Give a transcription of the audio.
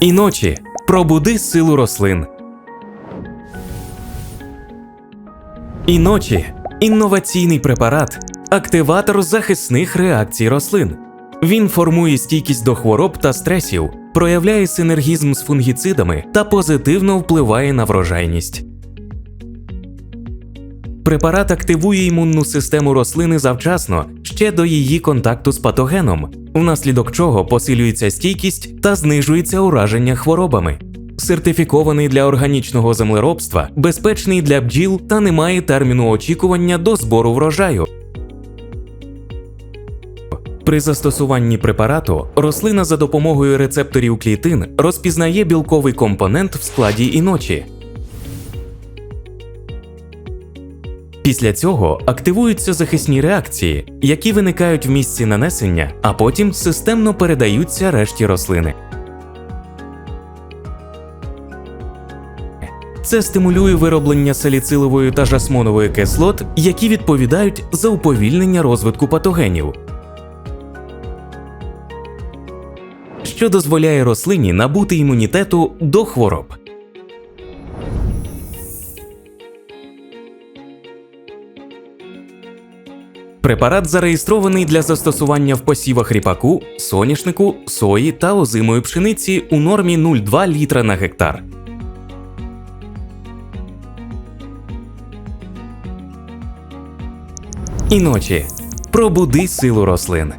Іночі пробуди силу рослин. Іночі інноваційний препарат, активатор захисних реакцій рослин. Він формує стійкість до хвороб та стресів, проявляє синергізм з фунгіцидами та позитивно впливає на врожайність. Препарат активує імунну систему рослини завчасно ще до її контакту з патогеном, внаслідок чого посилюється стійкість та знижується ураження хворобами. Сертифікований для органічного землеробства, безпечний для бджіл та не має терміну очікування до збору врожаю. При застосуванні препарату рослина за допомогою рецепторів клітин розпізнає білковий компонент в складі іночі. Після цього активуються захисні реакції, які виникають в місці нанесення, а потім системно передаються решті рослини. Це стимулює вироблення саліцилової та жасмонової кислот, які відповідають за уповільнення розвитку патогенів. що дозволяє рослині набути імунітету до хвороб. Препарат зареєстрований для застосування в посівах ріпаку, соняшнику, сої та озимої пшениці у нормі 0,2 літра на гектар. Іночі пробуди силу рослин.